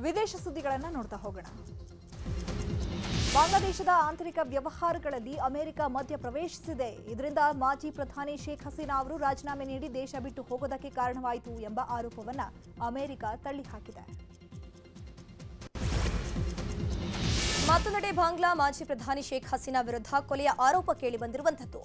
ವಿದೇಶ ಸುದ್ದಿಗಳನ್ನ ನೋಡ್ತಾ ಹೋಗೋಣ. ಬಾಂಗ್ಲಾದೇಶದ ಆಂತರಿಕ ವ್ಯವಹಾರಗಳಲ್ಲಿ ಅಮೆರಿಕ ಮಧ್ಯ ಪ್ರವೇಶಿಸಿದೆ ಇದರಿಂದ ಮಾಜಿ ಪ್ರಧಾನಿ ಶೇಖ್ ಹಸೀನಾ ಅವರು ರಾಜೀನಾಮೆ ನೀಡಿ ದೇಶ ಬಿಟ್ಟು ಹೋಗೋದಕ್ಕೆ ಕಾರಣವಾಯಿತು ಎಂಬ ಆರೋಪವನ್ನು ಅಮೆರಿಕ ತಳ್ಳಿಹಾಕಿದೆ. ಮತ್ತೊಂದೆಡೆ ಬಾಂಗ್ಲಾ ಮಾಜಿ ಪ್ರಧಾನಿ ಶೇಖ್ ಹಸೀನಾ ವಿರುದ್ಧ ಕೊಲೆಯ ಆರೋಪ ಕೇಳಿಬಂದಿರುವಂಥದ್ದು.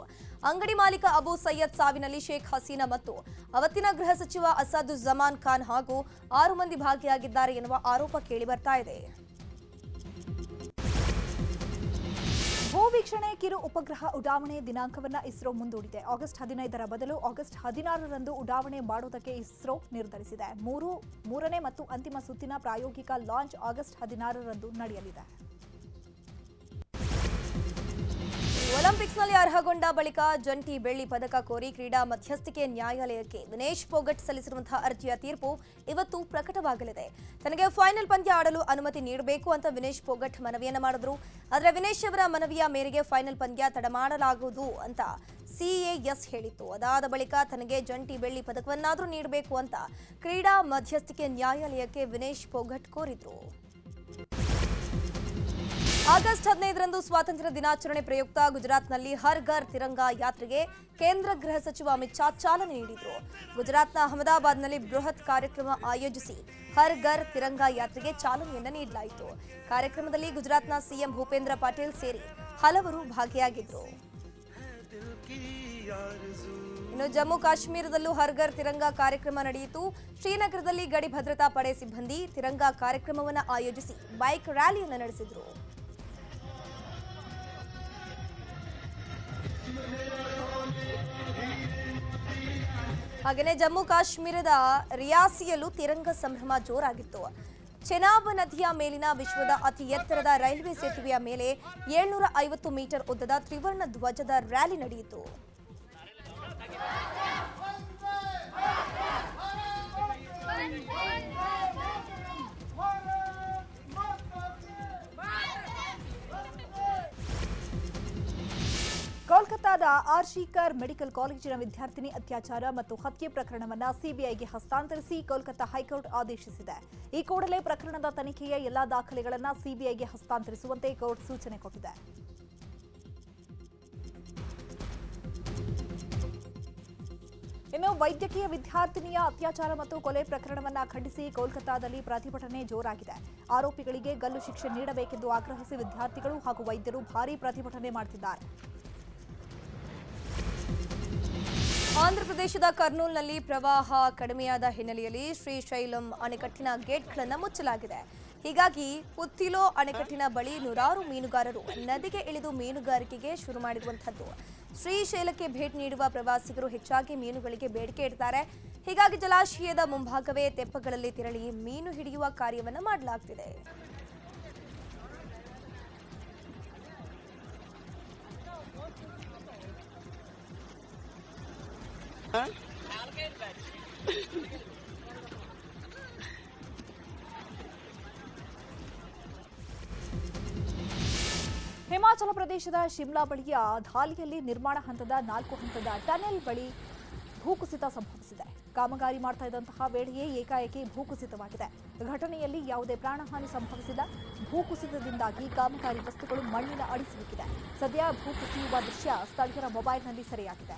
ಅಂಗಡಿ ಮಾಲೀಕ ಅಬು ಸೈಯದ್ ಸಾವಿನಲ್ಲಿ ಶೇಖ್ ಹಸೀನಾ ಮತ್ತು ಅವತ್ತಿನ ಗೃಹ ಸಚಿವ ಅಸಾದು ಜಮಾನ್ ಖಾನ್ ಹಾಗೂ ಆರು ಮಂದಿ ಭಾಗಿಯಾಗಿದ್ದಾರೆ ಎನ್ನುವ ಆರೋಪ ಕೇಳಿಬರ್ತಾ ಇದೆ. ಭೂವೀಕ್ಷಣೆ ಕಿರು ಉಪಗ್ರಹ ಉಡಾವಣೆ ದಿನಾಂಕವನ್ನ ಇಸ್ರೋ ಮುಂದೂಡಿದೆ. ಆಗಸ್ಟ್ ಹದಿನೈದರ ಬದಲು ಆಗಸ್ಟ್ ಹದಿನಾರರಂದು ಉಡಾವಣೆ ಮಾಡುವುದಕ್ಕೆ ಇಸ್ರೋ ನಿರ್ಧರಿಸಿದೆ. ಮೂರು, ಮೂರನೇ ಮತ್ತು ಅಂತಿಮ ಸುತ್ತಿನ ಪ್ರಾಯೋಗಿಕ ಲಾಂಚ್ ಆಗಸ್ಟ್ ಹದಿನಾರರಂದು ನಡೆಯಲಿದೆ. ಒಲಿಂಪಿಕ್ಸ್ನಲ್ಲಿ ಅರ್ಹಗೊಂಡ ಬಳಿಕ ಜಂಟಿ ಬೆಳ್ಳಿ ಪದಕ ಕೋರಿ ಕ್ರೀಡಾ ಮಧ್ಯಸ್ಥಿಕೆ ನ್ಯಾಯಾಲಯಕ್ಕೆ ವಿನೇಶ್ ಪೋಗಟ್ ಸಲ್ಲಿಸಿರುವಂತಹ ಅರ್ಜಿಯ ತೀರ್ಪು ಇವತ್ತು ಪ್ರಕಟವಾಗಲಿದೆ. ತನಗೆ ಫೈನಲ್ ಪಂದ್ಯ ಆಡಲು ಅನುಮತಿ ನೀಡಬೇಕು ಅಂತ ವಿನೇಶ್ ಪೋಗಟ್ ಮನವಿಯನ್ನು ಮಾಡಿದ್ರು. ಆದರೆ ವಿನೇಶ್ ಅವರ ಮನವಿಯ ಮೇರೆಗೆ ಫೈನಲ್ ಪಂದ್ಯ ತಡ ಮಾಡಲಾಗುವುದು ಅಂತ ಸಿಎಎಸ್ ಹೇಳಿತ್ತು. ಅದಾದ ಬಳಿಕ ತನಗೆ ಜಂಟಿ ಬೆಳ್ಳಿ ಪದಕವನ್ನಾದರೂ ನೀಡಬೇಕು ಅಂತ ಕ್ರೀಡಾ ಮಧ್ಯಸ್ಥಿಕೆ ನ್ಯಾಯಾಲಯಕ್ಕೆ ವಿನೇಶ್ ಪೋಗಟ್ ಕೋರಿದ್ರು. ಆಗಸ್ಟ್ ಹದಿನೈದರಂದು ಸ್ವಾತಂತ್ರ್ಯ ದಿನಾಚರಣೆ ಪ್ರಯುಕ್ತ ಗುಜರಾತ್ನಲ್ಲಿ ಹರ್ ಘರ್ ತಿರಂಗ ಯಾತ್ರೆಗೆ ಕೇಂದ್ರ ಗೃಹ ಸಚಿವ ಅಮಿತ್ ಶಾ ಚಾಲನೆ ನೀಡಿದರು. ಗುಜರಾತ್ನ ಅಹಮದಾಬಾದ್ನಲ್ಲಿ ಬೃಹತ್ ಕಾರ್ಯಕ್ರಮ ಆಯೋಜಿಸಿ ಹರ್ ಘರ್ ತಿರಂಗ ಯಾತ್ರೆಗೆ ಚಾಲನೆಯನ್ನು ನೀಡಲಾಯಿತು. ಕಾರ್ಯಕ್ರಮದಲ್ಲಿ ಗುಜರಾತ್ನ ಸಿಎಂ ಭೂಪೇಂದ್ರ ಪಾಟೀಲ್ ಸೇರಿ ಹಲವರು ಭಾಗಿಯಾಗಿದ್ದರು ಇನ್ನು ಜಮ್ಮು ಕಾಶ್ಮೀರದಲ್ಲೂ ಹರ್ ತಿರಂಗಾ ತಿರಂಗ ಕಾರ್ಯಕ್ರಮ ನಡೆಯಿತು. ಶ್ರೀನಗರದಲ್ಲಿ ಗಡಿ ಭದ್ರತಾ ಪಡೆ ಸಿಬ್ಬಂದಿ ತಿರಂಗ ಕಾರ್ಯಕ್ರಮವನ್ನು ಆಯೋಜಿಸಿ ಬೈಕ್ ರ್ಯಾಲಿಯನ್ನು ನಡೆಸಿದರು. ಹಾಗೆಯೇ ಜಮ್ಮು ಕಾಶ್ಮೀರದ ರಿಯಾಸಿಯಲ್ಲೂ ತಿರಂಗ ಸಂಭ್ರಮ ಜೋರಾಗಿತ್ತು ಚೆನಾಬ್ ನದಿಯ ಮೇಲಿನ ವಿಶ್ವದ ಅತಿ ಎತ್ತರದ ರೈಲ್ವೆ ಸೇತುವೆಯ ಮೇಲೆ ಏಳ್ನೂರ ಐವತ್ತು ಮೀಟರ್ ಉದ್ದದ ತ್ರಿವರ್ಣ ಧ್ವಜದ ರ್ಯಾಲಿ ನಡೆಯಿತು ಕೋಲ್ಕತ್ತಾದ ಆರ್ಶಿಕರ್ ಮೆಡಿಕಲ್ ಕಾಲೇಜಿನ ವಿದ್ಯಾರ್ಥಿನಿ ಅತ್ಯಾಚಾರ ಮತ್ತು ಹತ್ಯೆ ಪ್ರಕರಣವನ್ನ ಸಿಬಿಐಗೆ ಹಸ್ತಾಂತರಿಸಿ ಕೋಲ್ಕತ್ತಾ ಹೈಕೋರ್ಟ್ ಆದೇಶಿಸಿದೆ. ಈ ಕೂಡಲೇ ಪ್ರಕರಣದ ತನಿಖೆಯ ಎಲ್ಲಾ ದಾಖಲೆಗಳನ್ನು ಸಿಬಿಐಗೆ ಹಸ್ತಾಂತರಿಸುವಂತೆ ಕೋರ್ಟ್ ಸೂಚನೆ ಕೊಟ್ಟಿದೆ. ಇನ್ನು ವೈದ್ಯಕೀಯ ವಿದ್ಯಾರ್ಥಿನಿಯ ಅತ್ಯಾಚಾರ ಮತ್ತು ಕೊಲೆ ಪ್ರಕರಣವನ್ನ ಖಂಡಿಸಿ ಕೋಲ್ಕತ್ತಾದಲ್ಲಿ ಪ್ರತಿಭಟನೆ ಜೋರಾಗಿದೆ. ಆರೋಪಿಗಳಿಗೆ ಗಲ್ಲು ಶಿಕ್ಷೆ ನೀಡಬೇಕೆಂದು ಆಗ್ರಹಿಸಿ ವಿದ್ಯಾರ್ಥಿಗಳು ಹಾಗೂ ವೈದ್ಯರು ಭಾರೀ ಪ್ರತಿಭಟನೆ ಮಾಡುತ್ತಿದ್ದಾರೆ ಆಂಧ್ರಪ್ರದೇಶದ ಕರ್ನೂಲ್ನಲ್ಲಿ ಪ್ರವಾಹ ಕಡಿಮೆಯಾದ ಹಿನ್ನೆಲೆಯಲ್ಲಿ ಶ್ರೀಶೈಲಂ ಅಣೆಕಟ್ಟಿನ ಗೇಟ್ಗಳನ್ನು ಮುಚ್ಚಲಾಗಿದೆ. ಹೀಗಾಗಿ ಪುತ್ತಿಲೋ ಅಣೆಕಟ್ಟಿನ ಬಳಿ ನೂರಾರು ಮೀನುಗಾರರು ನದಿಗೆ ಇಳಿದು ಮೀನುಗಾರಿಕೆಗೆ ಶುರು ಮಾಡಿರುವಂಥದ್ದು. ಶ್ರೀಶೈಲಕ್ಕೆ ಭೇಟಿ ನೀಡುವ ಪ್ರವಾಸಿಗರು ಹೆಚ್ಚಾಗಿ ಮೀನುಗಳಿಗೆ ಬೇಡಿಕೆ ಇಡ್ತಾರೆ. ಹೀಗಾಗಿ ಜಲಾಶಯದ ಮುಂಭಾಗವೇ ತೆಪ್ಪಗಳಲ್ಲಿ ತೆರಳಿ ಮೀನು ಹಿಡಿಯುವ ಕಾರ್ಯವನ್ನು ಮಾಡಲಾಗ್ತಿದೆ. ಹಿಮಾಚಲ ಪ್ರದೇಶದ ಶಿಮ್ಲಾ ಬಳಿಯ ಧಾಲಿಯಲ್ಲಿ ನಿರ್ಮಾಣ ಹಂತದ ನಾಲ್ಕು ಹಂತದ ಟನೆಲ್ ಬಳಿ ಭೂಕುಸಿತ ಸಂಭವಿಸಿದೆ. ಕಾಮಗಾರಿ ಮಾಡ್ತಾ ಇದ್ದಂತಹ ವೇಳೆಯೇ ಏಕಾಏಕಿ ಭೂಕುಸಿತವಾಗಿದೆ. ಘಟನೆಯಲ್ಲಿ ಯಾವುದೇ ಪ್ರಾಣಹಾನಿ ಸಂಭವಿಸಿಲ್ಲ. ಭೂಕುಸಿತದಿಂದಾಗಿ ಕಾಮಗಾರಿ ವಸ್ತುಗಳು ಮಣ್ಣಿನ ಅಡಿಸಿಲುಕಿದೆ ಸದ್ಯ ಭೂಕುಸಿಯುವ ದೃಶ್ಯ ಸ್ಥಳೀಯರ ಮೊಬೈಲ್ನಲ್ಲಿ ಸೆರೆಯಾಗಿದೆ.